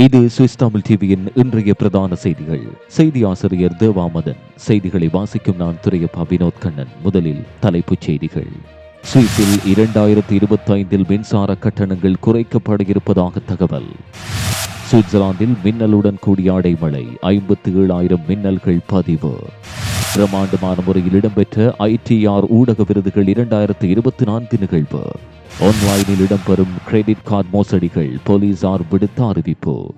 இது சுவிஸ் தமிழ் டிவியின் இன்றைய பிரதான செய்திகள். செய்தி ஆசிரியர் தேவாமதன். செய்திகளை வாசிக்கும் நான் துரையப்பா வினோத் கண்ணன். முதலில் தலைப்புச் செய்திகள். சுவிஸில் இரண்டாயிரத்தி இருபத்தி ஐந்தில் மின்சார கட்டணங்கள் குறைக்கப்பட இருப்பதாக தகவல். சுவிட்சர்லாந்தில் மின்னலுடன் கூடிய அடைமழை ஐம்பத்தி ஏழாயிரம் மின்னல்கள் பதிவு. பிரமாண்டமான முறையில் இடம்பெற்ற ஐடிஆர் ஊடக விருதுகள் இரண்டாயிரத்தி இருபத்தி நான்கு நிகழ்வு. ஆன்லைனில் இடம்பெறும் கிரெடிட் கார்டு மோசடிகள் போலீசார் விடுத்த அறிவிப்பு.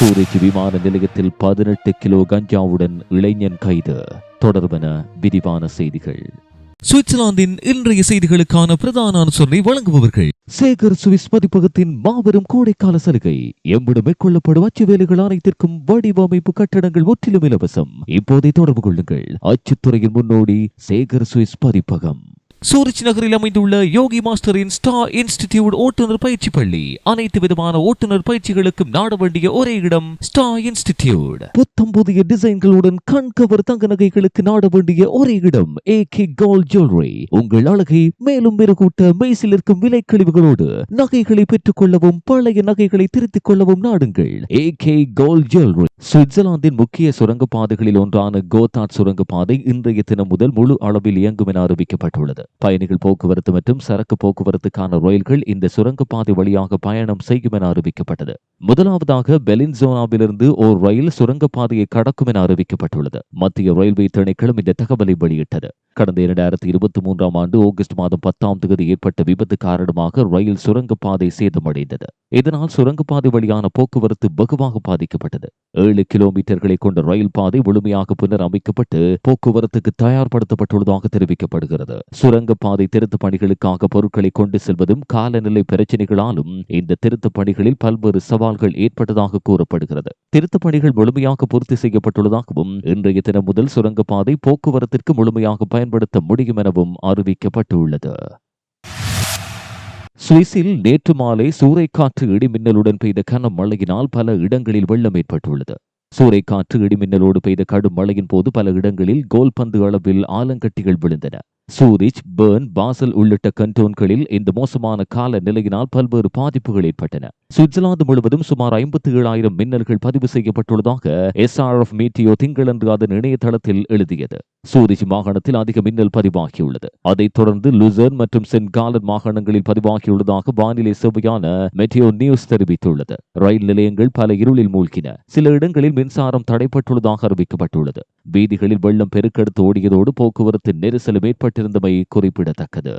சூரிச் விமான நிலையத்தில் பதினெட்டு கிலோ கஞ்சாவுடன் இளைஞன் கைது. தொடர்பென விரிவான செய்திகள். சுவிட்சர்லாந்தின் இன்றைய செய்திகளுக்கான பிரதான அனுசரணை வழங்குபவர்கள். சேகர் சுவிஸ் பதிப்பகத்தின் மாபெரும் கோடைக்கால சலுகை. எம்மிடம் மேற்கொள்ளப்படும் அச்சு வேலைகள் அனைத்திற்கும் வடிவமைப்பு கட்டடங்கள் முற்றிலும் இலவசம். இப்போதை தொடர்பு கொள்ளுங்கள். அச்சுத்துறையின் முன்னோடி சேகர் சுவிஸ் பதிப்பகம். சூரிச் நகரில் அமைந்துள்ள யோகி மாஸ்டரின் ஸ்டார் இன்ஸ்டிடியூட் ஓட்டுநர் பயிற்சி பள்ளி. அனைத்து விதமான ஓட்டுநர் பயிற்சிகளுக்கும் நாட வேண்டிய ஒரே இடம் ஸ்டார் இன்ஸ்டிடியூட். புத்தம் புதிய டிசைன்களுடன் கண்கவர் தங்க நகைகளுக்கு நாட வேண்டிய ஒரே இடம் ஏ கே கோல்ட் ஜுவல்லரி உங்கள் அழகை மேலும் மெருகூட்ட மெய்சில் இருக்கும் விலை கழிவுகளோடு நகைகளை பெற்றுக் கொள்ளவும் பழைய நகைகளை திருத்திக் கொள்ளவும் நாடுங்கள். ஏ கே கோல்ட் ஜுவல்லரி சுவிட்சர்லாந்தின் முக்கிய சுரங்கப்பாதைகளில் ஒன்றான கோதாட் சுரங்கப்பாதை இன்றைய தினம் முதல் முழு அளவில் இயங்கும் என அறிவிக்கப்பட்டுள்ளது. பயணிகள் போக்குவரத்து மற்றும் சரக்கு போக்குவரத்துக்கான ரயில்கள் இந்த சுரங்கப்பாதை வழியாக பயணம் செய்யும் என அறிவிக்கப்பட்டது. முதலாவதாக பெலின்சோனாவிலிருந்து ஓர் ரயில் சுரங்கப்பாதையை கடக்கும் என அறிவிக்கப்பட்டுள்ளது. மத்திய ரயில்வே திணைக்களம் இந்த தகவலை வெளியிட்டது. கடந்த இரண்டாயிரத்தி இருபத்தி மூன்றாம் ஆண்டு ஆகஸ்ட் மாதம் பத்தாம் தேதி ஏற்பட்ட விபத்து காரணமாக ரயில் சுரங்கப்பாதை சேதமடைந்தது. இதனால் சுரங்கப்பாதை வழியான போக்குவரத்து வெகுவாக பாதிக்கப்பட்டது. ஏழு கிலோமீட்டர்களை கொண்ட ரயில் பாதை முழுமையாக பின்னர் அமைக்கப்பட்டு போக்குவரத்துக்கு தயார்படுத்தப்பட்டுள்ளதாக தெரிவிக்கப்படுகிறது. சுரங்கப்பாதை திருத்த பணிகளுக்காக பொருட்களை கொண்டு செல்வதும் காலநிலை பிரச்சினைகளாலும் இந்த திருத்த பணிகளில் பல்வேறு சவால்கள் ஏற்பட்டதாக கூறப்படுகிறது. திருத்தப் பணிகள் முழுமையாக பூர்த்தி செய்யப்பட்டுள்ளதாகவும் இன்றைய தினம் முதல் சுரங்கப்பாதை போக்குவரத்திற்கு முழுமையாக பயன்படுத்த முடியும் எனவும் அறிவிக்கப்பட்டுள்ளது. சுவிஸில் நேற்று மாலை சூறைக்காற்று இடிமின்னலுடன் பெய்த கனமழையினால் பல இடங்களில் வெள்ளம் ஏற்பட்டுள்ளது. சூறைக்காற்று இடிமின்னலோடு பெய்த கடும் மழையின் போது பல இடங்களில் கோல் பந்து அளவில் ஆலங்கட்டிகள் விழுந்தன. சூரிச் பேர்ன் பாசல் உள்ளிட்ட கண்டோன்களில் இந்த மோசமான கால நிலையினால் பல்வேறு பாதிப்புகள் ஏற்பட்டன. சுவிட்சர்லாந்து முழுவதும் சுமார் ஐம்பத்தி ஏழாயிரம் மின்னல்கள் பதிவு செய்யப்பட்டுள்ளதாக எஸ்ஆர்எஃப் மீட்டியோ திங்களன்று அதன் இணையதளத்தில் எழுதியது. சூரிச் மாகாணத்தில் அதிக மின்னல் பதிவாகியுள்ளது. அதைத் தொடர்ந்து லுசர்ன் மற்றும் சென்ட் காலன் மாகாணங்களில் பதிவாகியுள்ளதாக வானிலை சேவையான மெட்டியோ நியூஸ் தெரிவித்துள்ளது. ரயில் நிலையங்கள் பல இருளில் மூழ்கின. சில இடங்களில் மின்சாரம் தடைப்பட்டுள்ளதாக அறிவிக்கப்பட்டுள்ளது. வீதிகளில் வெள்ளம் பெருக்கெடுத்து ஓடியதோடு போக்குவரத்து நெரிசலும் ஏற்பட்டிருந்தமை குறிப்பிடத்தக்கது.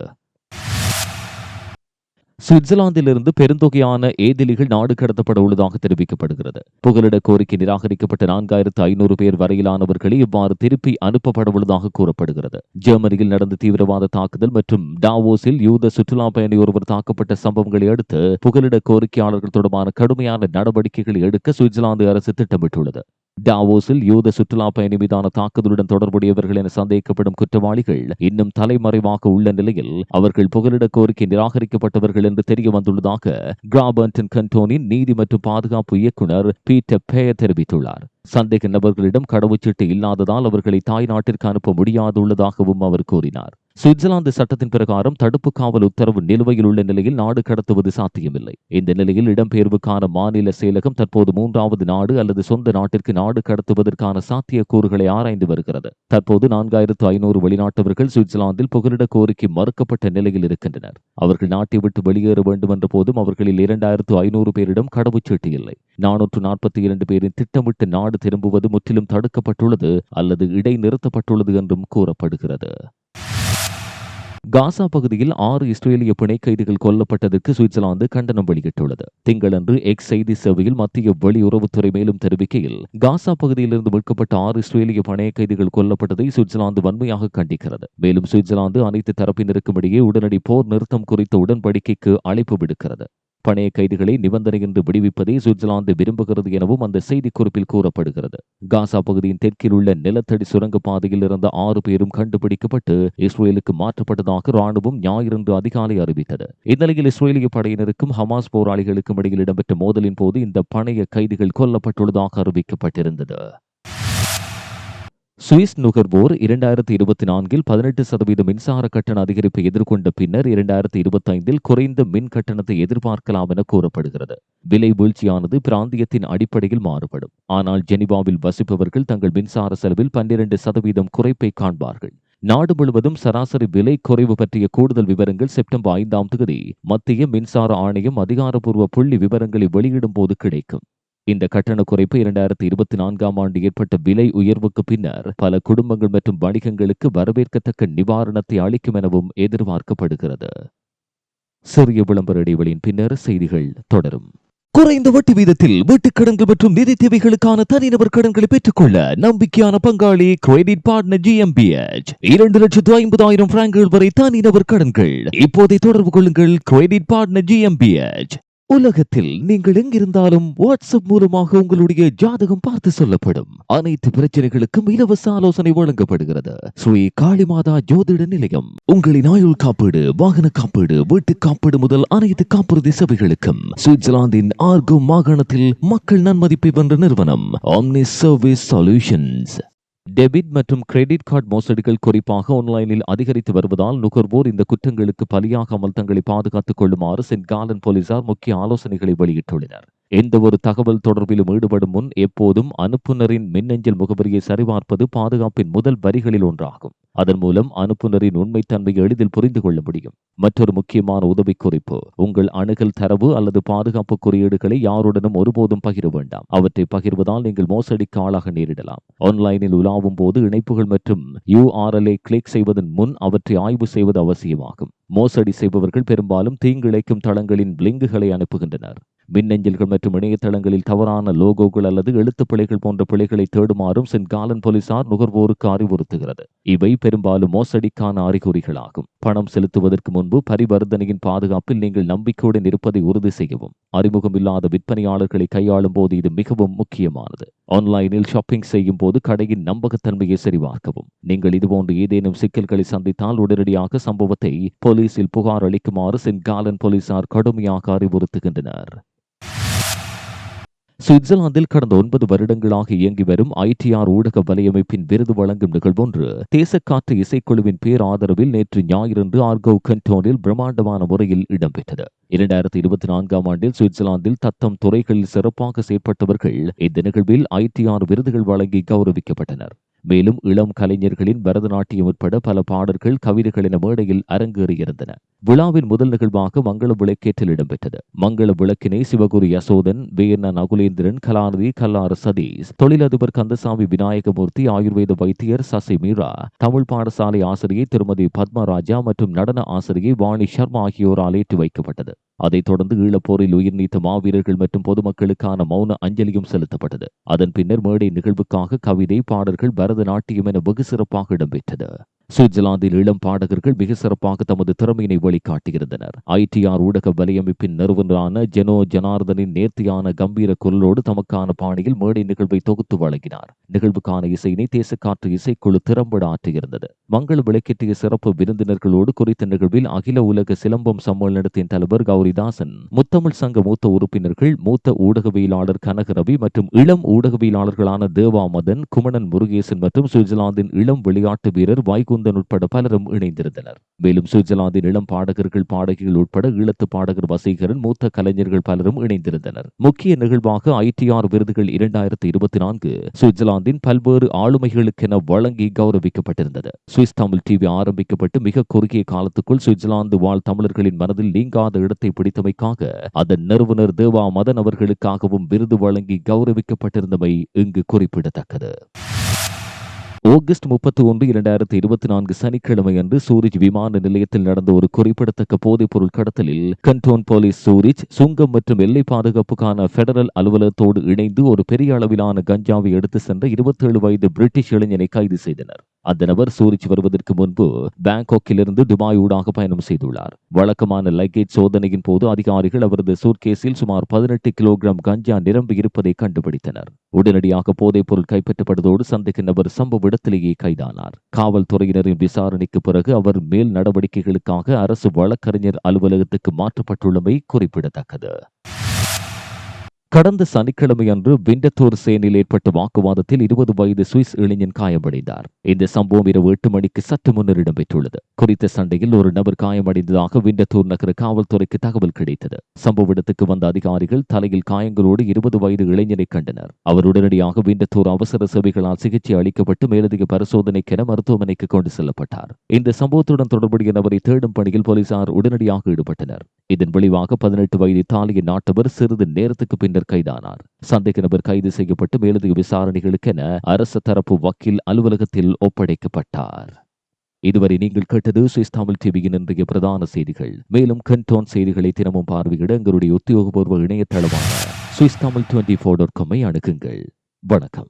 சுவிட்சர்லாந்திலிருந்து பெருந்தொகையான ஏதிலிகள் நாடு கடத்தப்பட உள்ளதாக தெரிவிக்கப்படுகிறது. புகலிட கோரிக்கை நிராகரிக்கப்பட்ட நான்காயிரத்து ஐநூறு பேர் வரையிலானவர்களை இவ்வாறு திருப்பி அனுப்பப்பட உள்ளதாக கூறப்படுகிறது. ஜெர்மனியில் நடந்த தீவிரவாத தாக்குதல் மற்றும் டாவோஸில் யூத சுற்றுலா பயணி ஒருவர் தாக்கப்பட்ட சம்பவங்களை அடுத்து புகலிட கோரிக்கையாளர்கள் தொடர்பான கடுமையான நடவடிக்கைகளை எடுக்க சுவிட்சர்லாந்து அரசு திட்டமிட்டுள்ளது. டாவோஸில் யூத சுற்றுலா பயணி மீதான தாக்குதலுடன் தொடர்புடையவர்கள் என சந்தேகிக்கப்படும் குற்றவாளிகள் இன்னும் தலைமறைவாக உள்ள நிலையில் அவர்கள் புகலிட கோரிக்கை நிராகரிக்கப்பட்டவர்கள் என்று தெரிய வந்துள்ளதாக கிராபர்டன் கண்டோனின் நீதி மற்றும் பாதுகாப்பு இயக்குனர் பீட்டர் பேயர் தெரிவித்துள்ளார். சந்தேக நபர்களிடம் கடவுச்சீட்டு இல்லாததால் அவர்களை தாய் நாட்டிற்கு அனுப்ப முடியாதுள்ளதாகவும் அவர் கூறினார். சுவிட்சர்லாந்து சட்டத்தின் பிரகாரம் தடுப்பு காவல் உத்தரவு நிலுவையில் உள்ள நிலையில் நாடு கடத்துவது சாத்தியமில்லை. இந்த நிலையில் இடம்பெயர்வுக்கான மாநில செயலகம் தற்போது மூன்றாவது நாடு அல்லது சொந்த நாட்டிற்கு நாடு கடத்துவதற்கான சாத்தியக்கூறுகளை ஆராய்ந்து வருகிறது. தற்போது நான்காயிரத்து ஐநூறு வெளிநாட்டவர்கள் சுவிட்சர்லாந்தில் புகலிட கோரிக்கை மறுக்கப்பட்ட நிலையில் இருக்கின்றனர். அவர்கள் நாட்டை விட்டு வெளியேற வேண்டும் என்ற போதும் அவர்களில் இரண்டாயிரத்து ஐநூறு பேரிடம் கடவுச்சீட்டு இல்லை. நானூற்று நாற்பத்தி இரண்டு பேரின் திட்டமிட்டு நாடு திரும்புவது முற்றிலும் தடுக்கப்பட்டுள்ளது அல்லது இடைநிறுத்தப்பட்டுள்ளது என்றும் கூறப்படுகிறது. காசா பகுதியில் ஆறு இஸ்ரேலிய பிணை கைதிகள் கொல்லப்பட்டதற்கு சுவிட்சர்லாந்து கண்டனம் வெளியிட்டுள்ளது. திங்களன்று எக்ஸ் செய்தி சேவையில் மத்திய வெளியுறவுத்துறை மேலும் தெரிவிக்கையில் காசா பகுதியிலிருந்து மீட்கப்பட்ட ஆறு இஸ்ரேலிய பணைய கைதிகள் கொல்லப்பட்டதை சுவிட்சர்லாந்து வன்மையாக கண்டிக்கிறது. மேலும் சுவிட்சர்லாந்து அனைத்து தரப்பினருக்கும் இடையே உடனடி போர் நிறுத்தம் குறித்த உடன்படிக்கைக்கு அழைப்பு விடுக்கிறது. பணைய கைதிகளை நிபந்தனையின்றி விடுவிப்பதை சுவிட்சர்லாந்து விரும்புகிறது எனவும் அந்த செய்திக்குறிப்பில் கூறப்படுகிறது. காசா பகுதியின் தெற்கில் உள்ள நிலத்தடி சுரங்க பாதையில் இருந்த ஆறு பேரும் கண்டுபிடிக்கப்பட்டு இஸ்ரேலுக்கு மாற்றப்பட்டதாக ராணுவம் ஞாயிறன்று அதிகாலை அறிவித்தது. இந்நிலையில் இஸ்ரேலிய படையினருக்கும் ஹமாஸ் போராளிகளுக்கும் இடையில் இடம்பெற்ற மோதலின் போது இந்த பணைய கைதிகள் கொல்லப்பட்டுள்ளதாக அறிவிக்கப்பட்டிருந்தது. சுவிஸ் நுகர்வோர் இரண்டாயிரத்தி இருபத்தி நான்கில் பதினெட்டு சதவீத மின்சார கட்டண அதிகரிப்பை எதிர்கொண்ட பின்னர் இரண்டாயிரத்தி இருபத்தைந்தில் குறைந்த மின் கட்டணத்தை எதிர்பார்க்கலாம் என கூறப்படுகிறது. விலை வீழ்ச்சியானது பிராந்தியத்தின் அடிப்படையில் மாறுபடும். ஆனால் ஜெனிவாவில் வசிப்பவர்கள் தங்கள் மின்சார செலவில் பன்னிரண்டு சதவீதம் குறைப்பை காண்பார்கள். நாடு முழுவதும் சராசரி விலை குறைவு பற்றிய கூடுதல் விவரங்கள் செப்டம்பர் ஐந்தாம் தேதி மத்திய மின்சார ஆணையம் அதிகாரப்பூர்வ புள்ளி விவரங்களை வெளியிடும் போது கிடைக்கும். இந்த கட்டண குறைப்பு இரண்டாயிரத்தி இருபத்தி நான்காம் ஆண்டு ஏற்பட்ட விலை உயர்வுக்கு பின்னர் பல குடும்பங்கள் மற்றும் வணிகங்களுக்கு வரவேற்கத்தக்க நிவாரணத்தை அளிக்கும் எனவும் எதிர்பார்க்கப்படுகிறது. சிறிய விளம்பர இடைவெளியின் பின்னர் செய்திகள் தொடரும். குறைந்த வட்டி வீதத்தில் வீட்டுக் கடன்கள் மற்றும் நிதி தேவைகளுக்கான தனிநபர் கடன்களை பெற்றுக்கொள்ள நம்பிக்கையான பங்காளி கிரெடிட் பார்ட்னர் ஜிஎம்பிஎச் இரண்டு லட்சத்து ஐம்பதாயிரம் பிராங்குகள் வரை தனிநபர் கடன்கள். இப்போதை தொடர்பு கொள்ளுங்கள் கிரெடிட் பார்ட்னர் ஜிஎம்பிஎச் உலகத்தில் நீங்கள் எங்கிருந்தாலும் வாட்ஸ்அப் மூலமாக உங்களுடைய ஜாதகம் பார்த்து சொல்லப்படும். அனைத்து பிரச்சனைகளுக்கும் இலவச ஆலோசனை வழங்கப்படுகிறது. ஸ்ரீ காளிமாதா ஜோதிட நிலையம். உங்களின் ஆயுள் காப்பீடு வாகன காப்பீடு வீட்டு காப்பீடு முதல் அனைத்து காப்புறுதி சபைகளுக்கும் சுவிட்சர்லாந்தின் ஆர்கோ மாகாணத்தில் மக்கள் நன்மதிப்பை வென்ற நிறுவனம் ஆம்னி சர்வீஸ் சொல்யூஷன்ஸ் டெபிட் மற்றும் கிரெடிட் கார்டு மோசடிகள் குறிப்பாக ஆன்லைனில் அதிகரித்து வருவதால் நுகர்வோர் இந்த குற்றங்களுக்கு பலியாகாமல் தங்களை பாதுகாத்துக் கொள்ளுமாறு சென்ட் காலன் போலீசார் முக்கிய ஆலோசனைகளை வெளியிட்டுள்ளனர். எந்த ஒரு தகவல் தொடர்பிலும் ஈடுபடும் முன் எப்போதும் அனுப்புநரின் மின்னஞ்சல் முகவரியை சரிபார்ப்பது பாதுகாப்பின் முதல் வரிகளில் ஒன்றாகும். அதன் மூலம் அனுப்புநரின் உண்மைத்தன்மை எளிதில் புரிந்து கொள்ள முடியும். மற்றொரு முக்கியமான உதவி குறிப்பு உங்கள் அணுகல் தரவு அல்லது பாதுகாப்பு குறியீடுகளை யாருடனும் ஒருபோதும் பகிர வேண்டாம். அவற்றை பகிர்வதால் நீங்கள் மோசடிக்கு ஆளாக நேரிடலாம். ஆன்லைனில் உலாவும் போது இணைப்புகள் மற்றும் யூஆர்எல்ஐ கிளிக் செய்வதன் முன் அவற்றை ஆய்வு செய்வது அவசியமாகும். மோசடி செய்பவர்கள் பெரும்பாலும் தீங்கிழைக்கும் தளங்களின் லிங்குகளை அனுப்புகின்றனர். மின்னஞ்சல்கள் மற்றும் இணையதளங்களில் தவறான லோகோகள் அல்லது எழுத்துப் பிழைகள் போன்ற பிழைகளை தேடுமாறும் சென்ட் காலன் போலீசார் நுகர்வோருக்கு அறிவுறுத்துகிறது. இவை பெரும்பாலும் மோசடிக்கான அறிகுறிகளாகும். பணம் செலுத்துவதற்கு முன்பு பரிவர்த்தனையின் பாதுகாப்பில் நீங்கள் நம்பிக்கையுடன் இருப்பதை உறுதி செய்யவும் அறிமுகம் இல்லாத விற்பனையாளர்களை கையாளும் போது இது மிகவும் முக்கியமானது. ஆன்லைனில் ஷாப்பிங் செய்யும் போது கடையின் நம்பகத்தன்மையை சரிபார்க்கவும். நீங்கள் இதுபோன்ற ஏதேனும் சிக்கல்களை சந்தித்தால் உடனடியாக சம்பவத்தை போலீசில் புகார் அளிக்குமாறு சென்ட் காலன் போலீசார் கடுமையாக அறிவுறுத்துகின்றனர். சுவிட்சர்லாந்தில் கடந்த ஒன்பது வருடங்களாக இயங்கி வரும் ஐடிஆர் ஊடக வலையமைப்பின் விருது வழங்கும் நிகழ்வொன்று தேசக்காற்று இசைக்குழுவின் பேராதரவில் நேற்று ஞாயிறன்று ஆர்கவ் கண்டோனில் பிரம்மாண்டமான முறையில் இடம்பெற்றது. இரண்டாயிரத்தி இருபத்தி நான்காம் ஆண்டில் சுவிட்சர்லாந்தில் தத்தம் துறைகளில் சிறப்பாக செயற்பட்டவர்கள் இந்த நிகழ்வில் ஐடிஆர் விருதுகள் வழங்கி கௌரவிக்கப்பட்டனர். மேலும் இளம் கலைஞர்களின் பரதநாட்டியம் உட்பட பல பாடல்கள் கவிதைகள் என மேடையில் அரங்கேறியிருந்தன. விழாவின் முதல் நிகழ்வாக மங்கள விளக்கேற்றில் இடம்பெற்றது. மங்கள விளக்கினை சிவகுரு யசோதன் வேர்ன நகுலேந்திரன் கலாநிதி கல்லாறு சதீஷ் தொழிலதிபர் கந்தசாமி விநாயகமூர்த்தி ஆயுர்வேத வைத்தியர் சசி மீரா தமிழ் பாடசாலை ஆசிரியை திருமதி பத்மராஜா மற்றும் நடன ஆசிரியை வாணி சர்மா ஆகியோரால் ஏற்றி வைக்கப்பட்டது. அதைத் தொடர்ந்து ஈழப்போரில் உயிர் நீத்த மாவீரர்கள் மற்றும் பொதுமக்களுக்கான மௌன அஞ்சலியும் செலுத்தப்பட்டது. அதன் பின்னர் மேடை நிகழ்வுக்காக கவிதை பாடல்கள் பரதநாட்டியம் என வெகு சிறப்பாக இடம்பெற்றது. சுவிட்சர்லாந்தில் இளம் பாடகர்கள் மிக சிறப்பாக தமது திறமையினை வெளிக்காட்டியிருந்தனர் ஐடிஆர் ஊடக வலையமைப்பின் நிறுவனரான ஜெனோ ஜனார்தனின் நேர்த்தியான கம்பீர குரலோடு தமக்கான பாணியில் மேடை நிகழ்வை தொகுத்து வழங்கினார். நிகழ்வுக்கான இசையினை தேசக்காற்று இசைக்குழு திறம்பட ஆற்றியிருந்தது. மங்கள விளக்கேற்றிய சிறப்பு விருந்தினர்களோடு குறித்த நிகழ்வில் அகில உலக சிலம்பம் சம்மேளனத்தின் தலைவர் கௌரிதாசன் முத்தமிழ் சங்க மூத்த உறுப்பினர்கள் மூத்த ஊடகவியலாளர் கனகரவி மற்றும் இளம் ஊடகவியலாளர்களான தேவா மதன் குமணன் முருகேசன் மற்றும் சுவிட்சர்லாந்தின் இளம் விளையாட்டு வீரர் முகுந்தன் உட்பட பலரும் இணைந்திருந்தனர். மேலும் சுவிட்சர்லாந்தின் இளம் பாடகர்கள் பாடகிகள் உட்பட ஈழத்து பாடகர் வசீகரன் மூத்த கலைஞர்கள் பலரும் இணைந்திருந்தனர். முக்கிய நிகழ்வாக ஐடிஆர் விருதுகள் இரண்டாயிரத்தி இருபத்தி நான்கு சுவிட்சர்லாந்தின் பல்வேறு ஆளுமைகளுக்கென வழங்கி கௌரவிக்கப்பட்டிருந்தது. சுவிஸ் தமிழ் டிவி ஆரம்பிக்கப்பட்டு மிக குறுகிய காலத்துக்குள் சுவிட்சர்லாந்து வாழ் தமிழர்களின் மனதில் நீங்காத இடத்தை பிடித்தமைக்காக அதன் நிறுவனர் தேவா மதன் அவர்களுக்காகவும் விருது வழங்கி கௌரவிக்கப்பட்டிருந்தமை இங்கு குறிப்பிடத்தக்கது. ஆகஸ்ட் முப்பத்தி ஒன்று இரண்டாயிரத்தி இருபத்தி நான்கு சனிக்கிழமை அன்று சூரிஜ் விமான நிலையத்தில் நடந்த ஒரு குறிப்பிடத்தக்க போதைப் பொருள் கடத்தலில் கண்டோன் போலீஸ் சூரிஜ் சுங்கம் மற்றும் எல்லை பாதுகாப்புக்கான பெடரல் அலுவலகத்தோடு இணைந்து ஒரு பெரிய அளவிலான கஞ்சாவை எடுத்து சென்ற இருபத்தேழு வயது பிரிட்டிஷ் இளைஞனை கைது செய்தனர். அந்த நபர் சூரிச் வருவதற்கு முன்பு பேங்காக்கிலிருந்து துபாய் ஊடாக பயணம் செய்துள்ளார். வழக்கமான லக்கேஜ் சோதனையின் போது அதிகாரிகள் அவரது சூட்கேஸில் சுமார் பதினெட்டு கிலோகிராம் கஞ்சா நிரம்பி இருப்பதை கண்டுபிடித்தனர். உடனடியாக போதைப் பொருள் கைப்பற்றப்பட்டதோடு சந்தேக நபர் சம்பவ இடத்திலேயே கைதானார். காவல்துறையினரின் விசாரணைக்கு பிறகு அவர் மேல் நடவடிக்கைகளுக்காக அரசு வழக்கறிஞர் அலுவலகத்துக்கு மாற்றப்பட்டுள்ளமை குறிப்பிடத்தக்கது. கடந்த சனிக்கிழமை அன்று விண்டத்தூர் சேனில் ஏற்பட்ட வாக்குவாதத்தில் இருபது வயது சுவிஸ் இளைஞன் காயமடைந்தார். இந்த சம்பவம் இரவு எட்டு மணிக்கு சற்று முன்னர் இடம்பெற்றுள்ளது. குறித்த சண்டையில் ஒரு நபர் காயமடைந்ததாக விண்டத்தூர் நகர காவல்துறைக்கு தகவல் கிடைத்தது. சம்பவ இடத்துக்கு வந்த அதிகாரிகள் தலையில் காயங்களோடு இருபது வயது இளைஞனை கண்டனர். அவர் உடனடியாக விண்டத்தூர் அவசர சேவைகளால் சிகிச்சை அளிக்கப்பட்டு மேலதிக பரிசோதனைக்கென மருத்துவமனைக்கு கொண்டு செல்லப்பட்டார். இந்த சம்பவத்துடன் தொடர்புடைய நபரை தேடும் பணியில் போலீசார் உடனடியாக ஈடுபட்டனர். இதன் விளைவாக பதினெட்டு வயது இத்தாலிய நாட்டவர் சிறிது நேரத்துக்கு பின்னர் கைதானார். சந்தேக நபர் கைது செய்யப்பட்டு மேலதிக விசாரணைகளுக்கென அரசு தரப்பு வக்கீல் அலுவலகத்தில் ஒப்படைக்கப்பட்டார். இதுவரை நீங்கள் கேட்டது சுவிஸ் தமிழ் டிவியின் இன்றைய பிரதான செய்திகள். மேலும் கண்டோன் செய்திகளை தினமும் பார்வையிட எங்களுடைய உத்தியோகபூர்வ இணையதளமான Swiss Tamil twenty four dot காமை அணுகுங்கள். வணக்கம்.